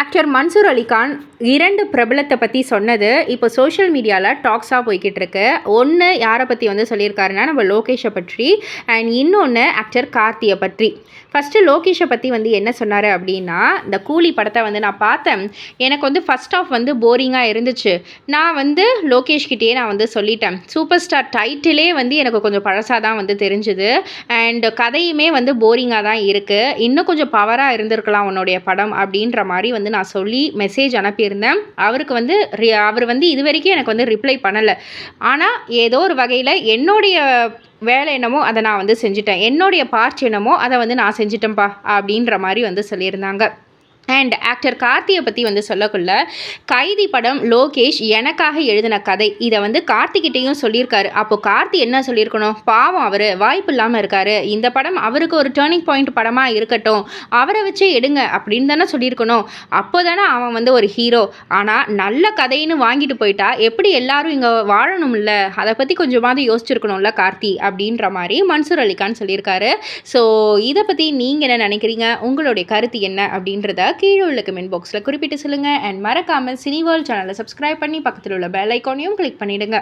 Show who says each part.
Speaker 1: Actor Mansoor Ali Khan இரண்டு பிரபலத்தை பற்றி சொன்னது இப்போ சோஷியல் மீடியாவில் டாக்ஸாக போய்கிட்டு இருக்கு. ஒன்று யாரை பற்றி வந்து சொல்லியிருக்காருன்னா நம்ம லோகேஷை பற்றி. அண்ட் இன்னொன்று ஆக்டர் கார்த்தியை பற்றி. ஃபஸ்ட்டு லோகேஷை பற்றி வந்து என்ன சொன்னார் அப்படின்னா இந்த கூலி படத்தை வந்து நான் பார்த்தேன். எனக்கு வந்து ஃபஸ்ட் ஆஃப் வந்து போரிங்காக இருந்துச்சு. நான் வந்து லோகேஷ் கிட்டேயே நான் வந்து சொல்லிட்டேன். சூப்பர் ஸ்டார் டைட்டிலே வந்து எனக்கு கொஞ்சம் பழசாக தான் வந்து தெரிஞ்சுது. அண்ட் கதையுமே வந்து போரிங்காக தான் இருக்குது இன்னும் கொஞ்சம் பவராக இருந்திருக்கலாம் உன்னுடைய படம் அப்படின்ற மாதிரி வந்து நான் சொல்லி மெசேஜ் அனுப்பியிருந்தேன். அவருக்கு வந்து ரி- அவர் வந்து இது வரைக்கும் எனக்கு வந்து ரிப்ளை பண்ணலை. ஆனால் ஏதோ ஒரு வகையில் என்னுடைய வேலை என்னமோ அதை நான் வந்து செஞ்சுட்டேன். என்னுடைய பார்ட்ஸ் என்னமோ அதை வந்து நான் செஞ்சிட்டேன்ப்பா அப்படின்ற மாதிரி வந்து சொல்லியிருந்தாங்க. அண்ட் ஆக்டர் கார்த்தியை பற்றி வந்து சொல்லக்குள்ள கைதி படம் லோகேஷ் எனக்காக எழுதின கதை. இதை வந்து கார்த்திகிட்டையும் சொல்லியிருக்காரு. அப்போ கார்த்தி என்ன சொல்லியிருக்கணும்? பாவம் அவர். வாய்ப்பு இல்லாமல் இருக்காரு. இந்த படம் அவருக்கு ஒரு டேர்னிங் பாயிண்ட் படமாக இருக்கட்டும். அவரை வச்சே எடுங்க அப்படின்னு தானே சொல்லியிருக்கணும். அப்போ தானே அவன் வந்து ஒரு ஹீரோ ஆனால் நல்ல கதைன்னு வாங்கிட்டு போயிட்டா எப்படி எல்லாரும் இங்கே வாழணும்ல? அதை பற்றி கொஞ்சமாவது யோசிச்சிருக்கணும்ல கார்த்தி? அப்படின்ற மாதிரி மன்சூர் அலிகான் சொல்லியிருக்காரு. ஸோ இதை பற்றி நீங்கள் என்ன நினைக்கிறீங்க? உங்களுடைய கருத்து என்ன? அப்படின்றத கீழே உள்ள கமெண்ட் பாக்ஸில் குறிப்பிட்டு சொல்லுங்கள் அண்ட் மறக்காமல் சினிவால் சேனலை சப்ஸ்கிரைப் பண்ணி பக்கத்தில் உள்ள பெல் ஐக்கானையும் கிளிக் பண்ணிவிடுங்க